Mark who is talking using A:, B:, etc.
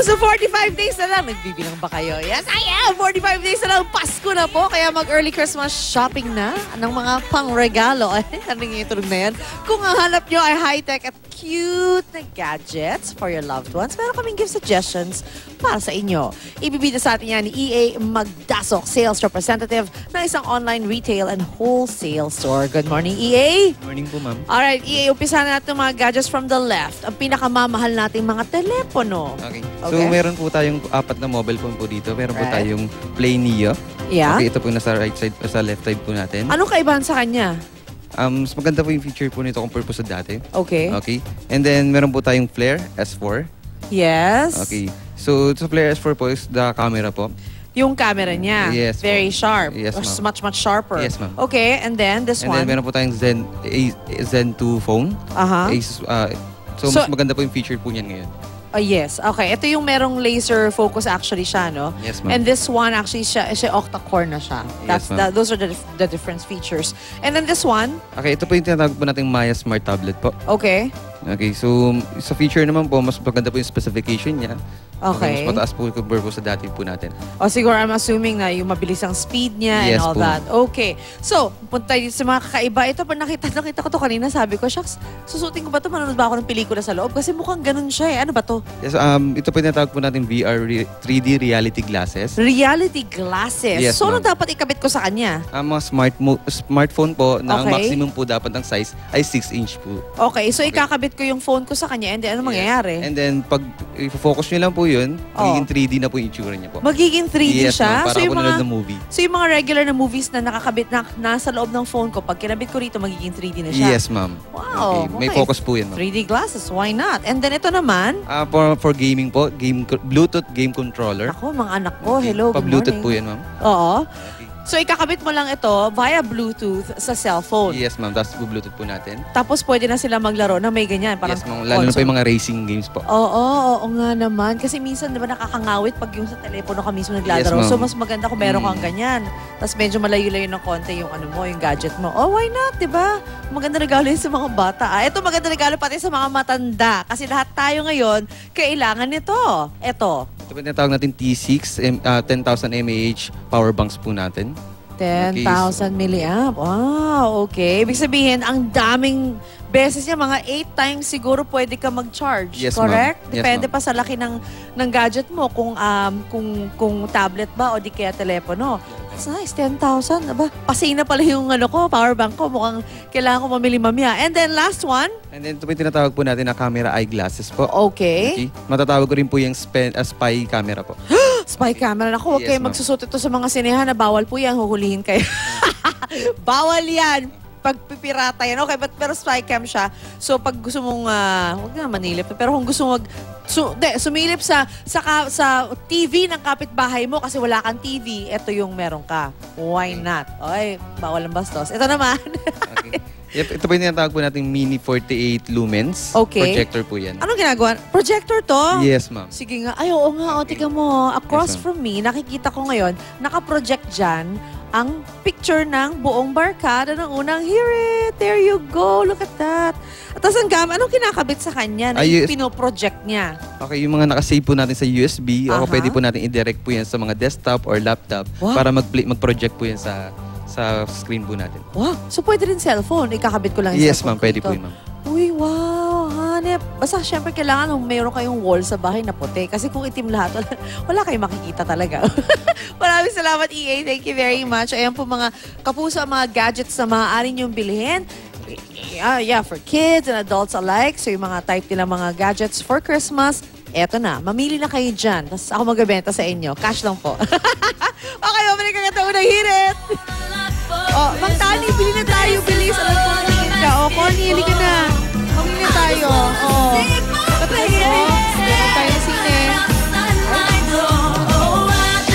A: Sa 45 days na lang, nagbibilang ba kayo? Yes, I am! 45 days na lang, Pasko na po. Kaya mag-early Christmas shopping na ng mga pang-regalo. Ano yung itunog na yan? Kung ang hanap nyo ay high-tech at cute na gadgets for your loved ones, meron kaming gift suggestions para sa inyo. Ibibida sa atin yan ni EA Magdasok, sales representative ng isang online retail and wholesale store. Good morning, EA!
B: Morning po, ma'am.
A: Alright, EA, umpisa na natin mga gadgets from the left. Ang pinakamamahal nating mga telepono.
B: Okay.
A: Okay.
B: So, meron po tayong apat na mobile phone po dito. Meron po
A: Right.
B: tayong Play Neo.
A: Yeah?
B: Okay, ito po yung nasa right side, sa left side po natin.
A: Anong kaibahan sa kanya?
B: Um, mas maganda po yung feature po nito compare po sa dati.
A: Okay.
B: Okay. And then, meron po tayong Flare S4.
A: Yes.
B: Okay. So, sa Flare S4 po is the camera po.
A: Yung camera niya.
B: Yes,
A: Very
B: ma'am.
A: sharp.
B: Yes,
A: Or
B: ma'am.
A: Much, much sharper.
B: Yes, ma'am.
A: Okay, and then this
B: And
A: one.
B: then, meron po tayong Zen, A- Zen 2 phone.
A: Aha.
B: Asus, uh, so,
A: So-
B: mas maganda po yung feature po niyan ngayon.
A: Oh, yes. Okay. Ito yung merong laser focus actually siya, no?
B: Yes, ma'am.
A: And this one actually siya, siya octa-core na siya. That's
B: Yes,
A: that, those are the, dif- the different features. And then this one,
B: Okay, ito po yung tinatawag po nating Maya Smart Tablet po.
A: okay.
B: Okay, so sa feature naman po, mas maganda po yung specification niya.
A: Okay.
B: mas mataas po compare po sa dati po natin.
A: O siguro I'm assuming na yung mabilis ang speed niya and
B: Yes
A: all
B: po.
A: that. Okay. So, punta tayo sa mga kakaiba. Ito pa nakita, nakita ko to kanina. Sabi ko, shucks, susutin ko ba to? Manonood ba ako ng pelikula sa loob? Kasi mukhang ganun siya eh. Ano ba to?
B: Yes, um, ito po yung tinatawag po natin VR re- 3D reality glasses.
A: Reality glasses.
B: Yes,
A: so, ano
B: ma'am.
A: dapat ikabit ko sa kanya?
B: Ang mga smart mo- smartphone po na ang
A: Okay.
B: maximum po dapat ng size ay 6 inch po.
A: Okay, so
B: Okay.
A: Ikakabit ko yung phone ko sa kanya and then ano mangyayari?
B: Yes. And then pag i-focus nyo lang po yun,
A: Oh.
B: magiging 3D na po yung itsura niya po.
A: Magiging 3D
B: yes,
A: siya?
B: para
A: so, yung mga,
B: ng movie.
A: so, yung mga regular na movies na nakakabit na nasa loob ng phone ko, pag kinabit ko rito, magiging 3D na siya?
B: Yes, ma'am.
A: Wow,
B: Okay. May
A: okay.
B: focus po yan, ma'am.
A: 3D glasses, why not? And then ito naman,
B: Ah, for, for gaming po, game Bluetooth game controller.
A: ako, mga anak ko,
B: Okay.
A: hello, good
B: Pa-Bluetooth
A: morning.
B: po yan, ma'am.
A: Oo. So, ikakabit mo lang ito via Bluetooth sa cellphone.
B: Yes, ma'am. Tapos Bluetooth po natin.
A: Tapos, pwede na sila maglaro na may ganyan. Parang
B: yes, ma'am. Lalo na
A: console.
B: yung mga racing games po.
A: Oo, oo, nga naman. Kasi minsan, di ba, nakakangawit pag yung sa telepono ka mismo naglalaro.
B: Yes,
A: so, mas maganda kung meron kang
B: Mm.
A: ganyan. Tapos medyo malayo-layo ng konti yung ano mo, yung gadget mo. Oh, why not, di ba? Maganda regalo yun sa mga bata. Ah, ito maganda regalo pati sa mga matanda. Kasi lahat tayo ngayon, kailangan nito. Ito,
B: Ito yung tinatawag natin T6, M- ah, 10,000 mAh power banks po natin.
A: 10,000 milliamp. Wow, okay. Ibig sabihin, ang daming beses niya, mga 8 times siguro pwede ka mag-charge.
B: Yes, ma'am.
A: correct?
B: Yes,
A: Depende
B: ma'am.
A: pa sa laki ng, ng gadget mo kung, um, kung, kung tablet ba o di kaya telepono. That's nice, 10,000. Aba, pasay na pala yung ano ko, power bank ko. Mukhang kailangan ko mamili mamaya. And then last one,
B: And then ito po yung tinatawag po natin na camera eyeglasses po.
A: okay.
B: Matatawag ko rin po yung spe- ah, spy camera po.
A: Spy camera. Naku, huwag
B: Yes,
A: kayo magsusot ito sa mga sinehan na bawal po yan. Huhulihin kayo. bawal yan. Pagpipirata yan. Okay, but, pero spy cam siya. So, pag gusto mong, ah, huwag na manilip. Pero kung gusto mong, su, de, sumilip sa, sa, ka- sa TV ng kapitbahay mo kasi wala kang TV, ito yung meron ka. Why not? Oy, bawal ang bastos. Ito naman.
B: Okay. yep, ito po yung tinatawag po natin Mini 48 lumens.
A: Okay.
B: Projector po yan.
A: Anong ginagawa? Projector to?
B: Yes, ma'am.
A: Sige nga. Ay, oo nga. O,
B: Okay.
A: tiga mo. Across
B: Yes,
A: from me, nakikita ko ngayon, nakaproject dyan ang picture ng buong barkada ng unang Hear It. There you go. Look at that. At tapos ang gam, anong kinakabit sa kanya na
B: Ay,
A: yung pinoproject niya?
B: Okay, yung mga nakasave po natin sa USB, o
A: Aha.
B: pwede po natin i-direct po yan sa mga desktop or laptop
A: Wow.
B: para mag-play, mag-project po yan sa sa screen po natin.
A: Wow. So, pwede rin cellphone. Ikakabit ko lang yung
B: Yes,
A: cellphone
B: ma'am. Pwede po yun, ma'am.
A: Uy, wow, hanep. Basta syempre kailangan kung mayroon kayong wall sa bahay na puti. Kasi kung itim lahat, wala, wala kayong makikita talaga. Maraming salamat, EA. Thank you very much. Ayan po mga kapuso, mga gadgets na maaari niyong bilhin. Yeah, yeah, for kids and adults alike. So yung mga type nila mga gadgets for Christmas, eto na. Mamili na kayo dyan. Tapos ako magbebenta sa inyo. Cash lang po. okay, mamalik ka nga taon ng hirit. Oh, Mang Tani, bili na tayo. Bilis. Alam ko na